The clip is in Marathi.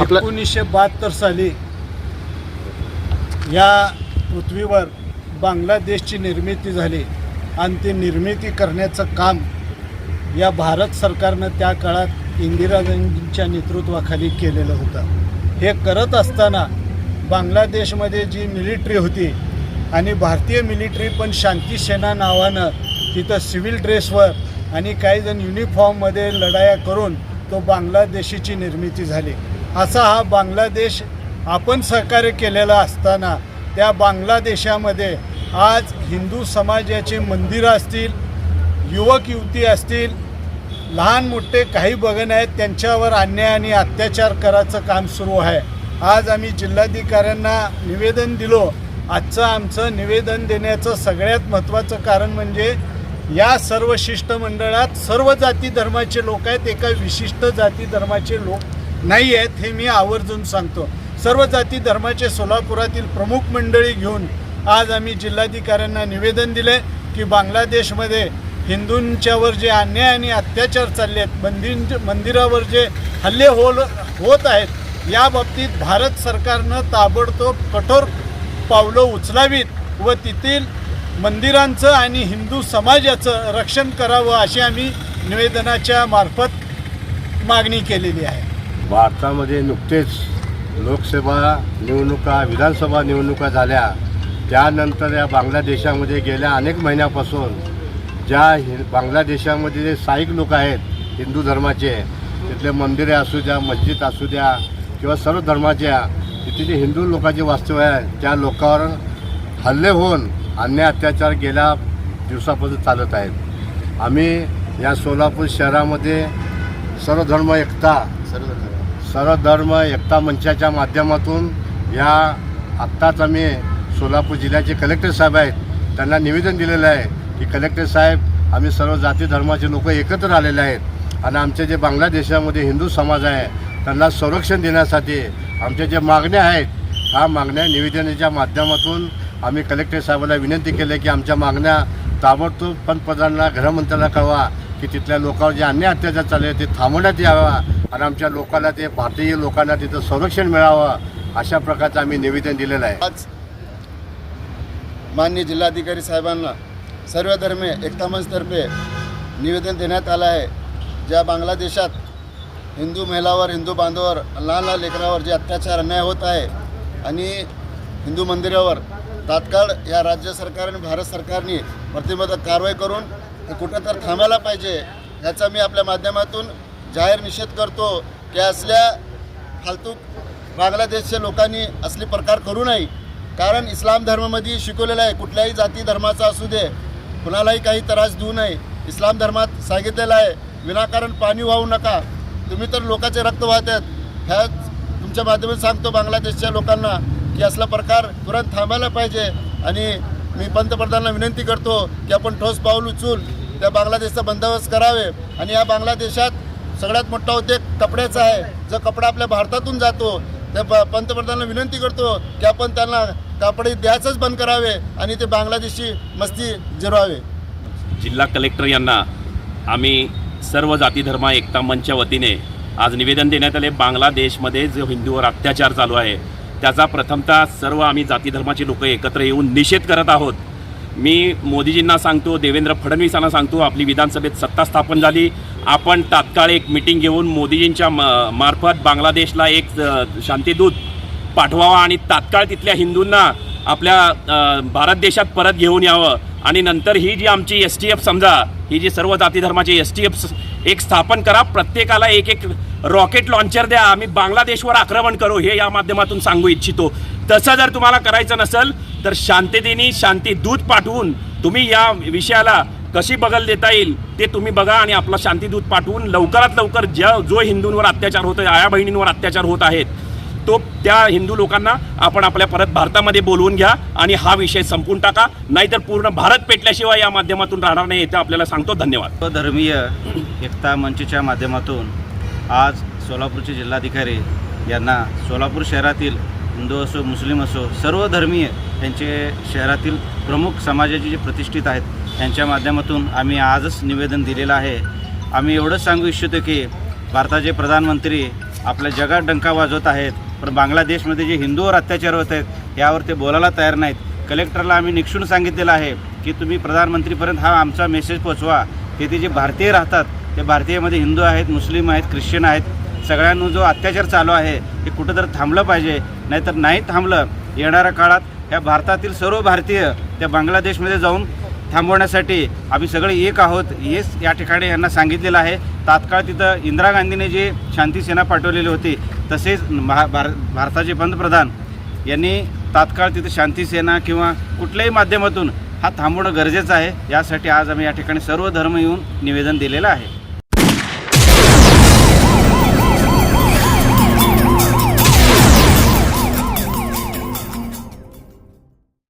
एकोणीसशे बहात्तर साली या पृथ्वीवर बांगलादेशची निर्मिती झाली आणि ती निर्मिती करण्याचं काम या भारत सरकारनं त्या काळात इंदिरा गांधींच्या नेतृत्वाखाली केलेलं होतं. हे करत असताना बांगलादेशमध्ये जी मिलिटरी होती आणि भारतीय मिलिटरी पण शांती सेना नावानं तिथं सिव्हिल ड्रेसवर आणि काही जण युनिफॉर्ममध्ये लढाया करून तो बांगलादेशीची निर्मिती झाली. असा हा बांगलादेश आपण सहकार्य केलेला असताना त्या बांगलादेशामध्ये आज हिंदू समाजाचे मंदिरं असतील युवक युवती असतील लहान मोठे काही बघण आहेत त्यांच्यावर अन्याय आणि अत्याचार करायचं काम सुरू आहे. आज आम्ही जिल्हाधिकाऱ्यांना निवेदन दिलो. आजचं आमचं निवेदन देण्याचं सगळ्यात महत्त्वाचं कारण म्हणजे या सर्व शिष्टमंडळात सर्व जाती धर्माचे लोक आहेत एका विशिष्ट जाती धर्माचे लोक नाही आहेत हे मी आवर्जून सांगतो. सर्व जाती धर्माचे सोलापुरातील प्रमुख मंडळी घेऊन आज आम्ही जिल्हाधिकाऱ्यांना निवेदन दिले की बांगलादेशमध्ये हिंदूंच्यावर जे अन्याय आणि अत्याचार चालले आहेत मंदिर मंदिरावर जे हल्ले हो होत आहेत या बाबतीत भारत सरकारनं ताबडतोब कठोर पावलं उचलावीत व तेथील मंदिरांचं आणि हिंदू समाजाचं रक्षण करावं अशी आम्ही निवेदनाच्या मार्फत मागणी केलेली आहे. भारतामध्ये नुकतेच लोकसभा निवडणुका विधानसभा निवडणुका झाल्या. त्यानंतर या बांगलादेशामध्ये गेल्या अनेक महिन्यापासून ज्या हि बांगलादेशामध्ये जे साईक लोक आहेत हिंदू धर्माचे तिथले मंदिरे असू द्या मस्जिद असू द्या किंवा सर्व धर्माच्या तिथे जे हिंदू लोकांचे वास्तव्य आहे त्या लोकांवर हल्ले होऊन अन्य अत्याचार गेल्या दिवसापासून चालत आहेत. आम्ही या सोलापूर शहरामध्ये सर्वधर्म एकता. सर्वधर्म एकता मंचाच्या माध्यमातून या आत्ताच आम्ही सोलापूर जिल्ह्याचे कलेक्टर साहेब आहेत त्यांना निवेदन दिलेलं आहे की कलेक्टर साहेब आम्ही सर्व जाती धर्माचे लोक एकत्र आलेले आहेत आणि आमचे जे बांगलादेशामध्ये हिंदू समाज आहे त्यांना संरक्षण देण्यासाठी आमच्या ज्या मागण्या आहेत ह्या मागण्या निवेदनाच्या माध्यमातून आम्ही कलेक्टर साहेबांना विनंती केली की आमच्या मागण्या ताबडतोब पंतप्रधानांना गृहमंत्र्यांना कळवा. की तिथल्या लोकांवर जे अन्याय अत्याचार चालले आहेत ते थांबवण्यात यावा आणि आमच्या लोकांना ते भारतीय लोकांना तिथं संरक्षण मिळावं अशा प्रकारचं आम्ही निवेदन दिलेलं आहे. आज माननीय जिल्हाधिकारी साहेबांना सर्व धर्मे एकता मंचतर्फे निवेदन देण्यात आलं आहे. ज्या बांगलादेशात हिंदू महिलावर हिंदू बांधवावर लहान लहान लेकरावर जे अत्याचार अन्याय होत आहे आणि हिंदू मंदिरावर तात्काळ या राज्य सरकार आणि भारत सरकारने प्रतिबंधक कारवाई करून कुठं तर थांबायला पाहिजे ह्याचा मी आपल्या माध्यमातून जाहीर निषेध करतो की असल्या फालतू बांगलादेशच्या लोकांनी असले प्रकार करू नये. कारण इस्लाम धर्मामध्ये शिकवलेलं आहे कुठल्याही जाती धर्माचा असू दे कुणालाही काही त्रास देऊ नये. इस्लाम धर्मात सांगितलेलं आहे विनाकारण पाणी वाहू नका. तुम्ही तर लोकांचे रक्त वाहत आहेत. ह्या तुमच्या माध्यमातून सांगतो बांगलादेशच्या लोकांना की असला प्रकार तुरंत थांबायला पाहिजे आणि मी पंतप्रधानांना विनंती करतो की आपण ठोस पाऊल उचलून त्या बांगलादेशचा बंदोबस्त करावे. आणि या बांगलादेशात सगळ्यात मोठा उद्योग कपड्याचा आहे. जो कपडा आपल्या भारतातून जातो त्या प पंतप्रधानांना विनंती करतो की आपण त्यांना कापडे द्यायचंच बंद करावे आणि ते बांगलादेशी मस्ती जिरवावे. जिल्हा कलेक्टर यांना आम्ही सर्व जाती धर्म एकता मंचच्या वतीने आज निवेदन देण्यात आले. बांगलादेशमध्ये जो हिंदूवर अत्याचार चालू आहे त्याचा प्रथमतः सर्व आम्ही जाती धर्माची लोक एकत्र येऊन निषेध करत आहोत. मी मोदीजींना सांगतो देवेंद्र फडणवीसांना सांगतो आपली विधानसभेत सत्ता स्थापन झाली. आपण तात्काळ एक मिटिंग घेऊन मोदीजींच्या म मार्फत बांगलादेशला एक शांतीदूत पाठवावा आणि तात्काळ तिथल्या हिंदूंना आपल्या भारत देशात परत घेऊन यावं. आणि नंतर ही जी आमची एस टी एफ समजा ही जी सर्व जाती धर्माची एस टी एफ एक स्थापन करा प्रत्येकाला एक एक रॉकेट लॉन्चर द्या. आम्ही बांगलादेशवर आक्रमण करू हे या माध्यमातून सांगू इच्छितो. तसं जर तुम्हाला करायचं नसेल तर शांततेने शांती दूत पाठवून तुम्ही या विषयाला कशी बगल देता येईल ते तुम्ही बघा आणि आपला शांतीदूत पाठवून लवकरात लवकर ज्या जो हिंदूंवर अत्याचार होतो आया बहिणींवर अत्याचार होत आहेत तो त्या हिंदू लोकांना आपण आपल्या परत भारतामध्ये बोलवून घ्या आणि हा विषय संपून टाका. नाहीतर पूर्ण भारत पेटल्याशिवाय या माध्यमातून राहणार नाही येतं आपल्याला सांगतो. धन्यवाद. धर्मीय एकता मंचच्या माध्यमातून आज सोलापूरचे जिल्हाधिकारी यांना सोलापूर शहरातील हिंदू असो मुस्लिम असो सर्व धर्मीय त्यांचे शहरातील प्रमुख समाजाचे जे प्रतिष्ठित आहेत त्यांच्या माध्यमातून आम्ही आजच निवेदन दिलेलं आहे. आम्ही एवढंच सांगू इच्छितो की भारताचे प्रधानमंत्री आपल्या जगात डंका वाजवत आहेत. पण बांगलादेशमध्ये जे हिंदूवर अत्याचार होत आहेत यावर ते बोलायला तयार नाहीत. कलेक्टरला आम्ही निक्षून सांगितलेलं आहे की तुम्ही प्रधानमंत्रीपर्यंत हा आमचा मेसेज पोचवा तिथे जे भारतीय राहतात ते भारतीयमध्ये हिंदू आहेत मुस्लिम आहेत ख्रिश्चन आहेत सगळ्यांना जो अत्याचार चालू आहे ते कुठं तर थांबलं पाहिजे. नाहीतर नाही थांबलं येणाऱ्या काळात या भारतातील सर्व भारतीय त्या बांगलादेशमध्ये जाऊन थांबवण्यासाठी आम्ही सगळे एक आहोत. हेच या ठिकाणी यांना सांगितलेलं आहे. तात्काळ तिथं इंदिरा गांधीने जे शांती सेना पाठवलेली होती तसेच महा भार भारताचे पंतप्रधान यांनी तात्काळ तिथं शांती सेना किंवा कुठल्याही माध्यमातून हा थांबवणं गरजेचं आहे. यासाठी आज आम्ही या ठिकाणी सर्व धर्म येऊन निवेदन दिलेलं आहे.